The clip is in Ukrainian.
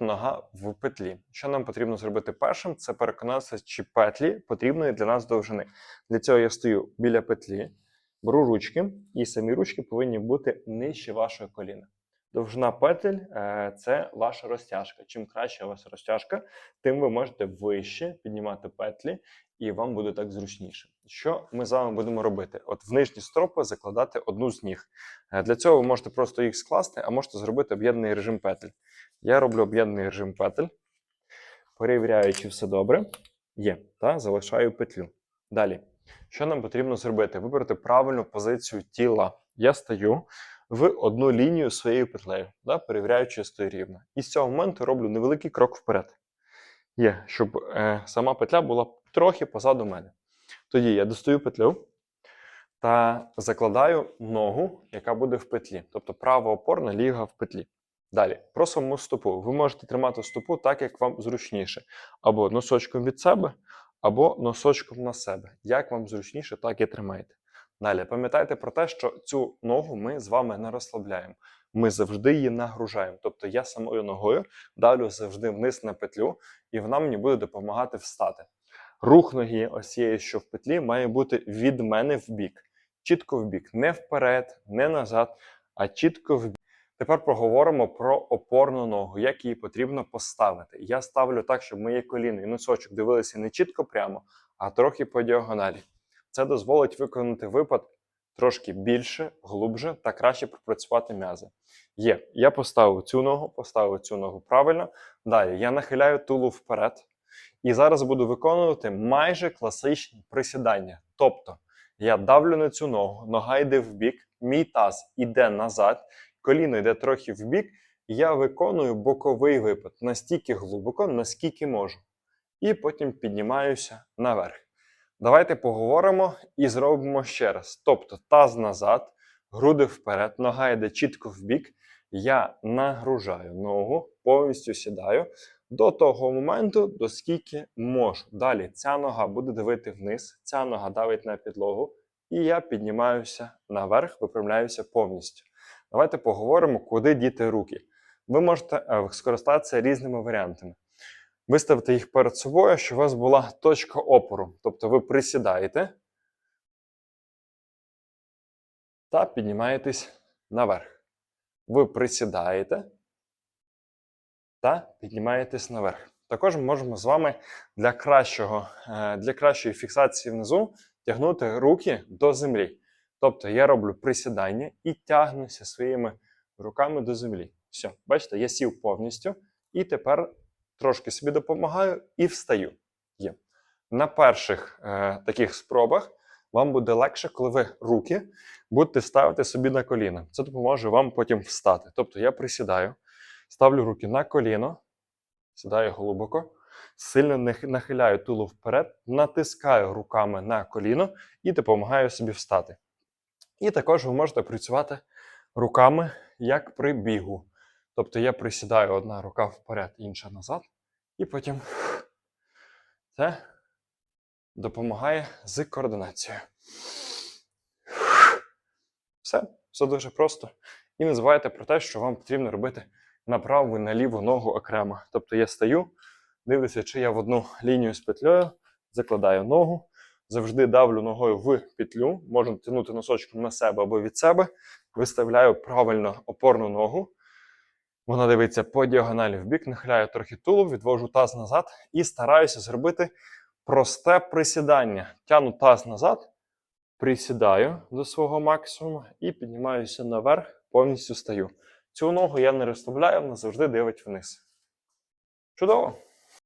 нога в петлі. Що нам потрібно зробити першим? Це переконатися, чи петлі потрібної для нас довжини. Для цього я стою біля петлі, беру ручки, і самі ручки повинні бути нижче вашого коліна. Довжина петель е, це ваша розтяжка. Чим краще у вас розтяжка, тим ви можете вище піднімати петлі, і вам буде так зручніше. Що ми з вами будемо робити? От в нижні стропи закладати одну з ніг. Е, Для цього ви можете просто їх скласти, а можете зробити об'єднаний режим петель. Я роблю об'єднаний режим петель, перевіряю, чи все добре. Є, та залишаю петлю. Далі. Що нам потрібно зробити? Вибрати правильну позицію тіла. Я стою в одну лінію своєю петлею, да, перевіряю, чи стою рівно. І з цього моменту роблю невеликий крок вперед. Є, щоб е, сама петля була трохи позаду мене. Тоді я достаю петлю та закладаю ногу, яка буде в петлі. Тобто права опорна, ліга в петлі. Далі, про саму стопу. Ви можете тримати стопу так, як вам зручніше. Або носочком від себе, або носочком на себе. Як вам зручніше, так і тримайте. Далі, пам'ятайте про те, що цю ногу ми з вами не розслабляємо. Ми завжди її нагружаємо. Тобто я самою ногою давлю завжди вниз на петлю, і вона мені буде допомагати встати. Рух ноги, ось цієї, що в петлі, має бути від мене в бік. Чітко в бік. Не вперед, не назад, а чітко в бік. Тепер поговоримо про опорну ногу, як її потрібно поставити. Я ставлю так, щоб моє коліно і носочок дивилися не чітко прямо, а трохи по діагоналі. Це дозволить виконати випад трошки більше, глубже та краще пропрацювати м'язи. Є, я поставив цю ногу, поставив цю ногу правильно. Далі я нахиляю тулу вперед. І зараз буду виконувати майже класичні присідання. Тобто я давлю на цю ногу, нога йде в бік, мій таз іде назад, коліно йде трохи в бік, я виконую боковий випад настільки глибоко, наскільки можу. І потім піднімаюся наверх. Давайте поговоримо і зробимо ще раз. Тобто таз назад, груди вперед, нога йде чітко в бік. Я нагружаю ногу, повністю сідаю до того моменту, до скільки можу. Далі ця нога буде дивити вниз, ця нога давить на підлогу, і я піднімаюся наверх, випрямляюся повністю. Давайте поговоримо, куди діти руки. Ви можете е, скористатися різними варіантами. Виставити їх перед собою, щоб у вас була точка опору. Тобто ви присідаєте та піднімаєтесь наверх. Ви присідаєте та піднімаєтесь наверх. Також ми можемо з вами для, кращого, е, для кращої фіксації внизу тягнути руки до землі. Тобто я роблю присідання і тягнуся своїми руками до землі. Все, бачите, я сів повністю і тепер трошки собі допомагаю і встаю. Є. На перших е, таких спробах вам буде легше, коли ви руки будете ставити собі на коліна. Це допоможе вам потім встати. Тобто я присідаю, ставлю руки на коліно, сідаю глибоко, сильно нахиляю тулу вперед, натискаю руками на коліно і допомагаю собі встати. І також ви можете працювати руками як при бігу. Тобто я присідаю одна рука вперед, інша назад, і потім це допомагає з координацією. Все, все дуже просто. І не забувайте про те, що вам потрібно робити на праву і на ліву ногу окремо. Тобто я стою, дивлюся, чи я в одну лінію з петлею, закладаю ногу, завжди давлю ногою в петлю, можу тягнути носочком на себе або від себе, виставляю правильно опорну ногу. Вона дивиться по діагоналі в бік, нахиляю трохи тулуб, відвожу таз назад і стараюся зробити просте присідання. Тяну таз назад, присідаю до свого максимуму і піднімаюся наверх, повністю стаю. Цю ногу я не розслабляю, вона завжди дивить вниз. Чудово!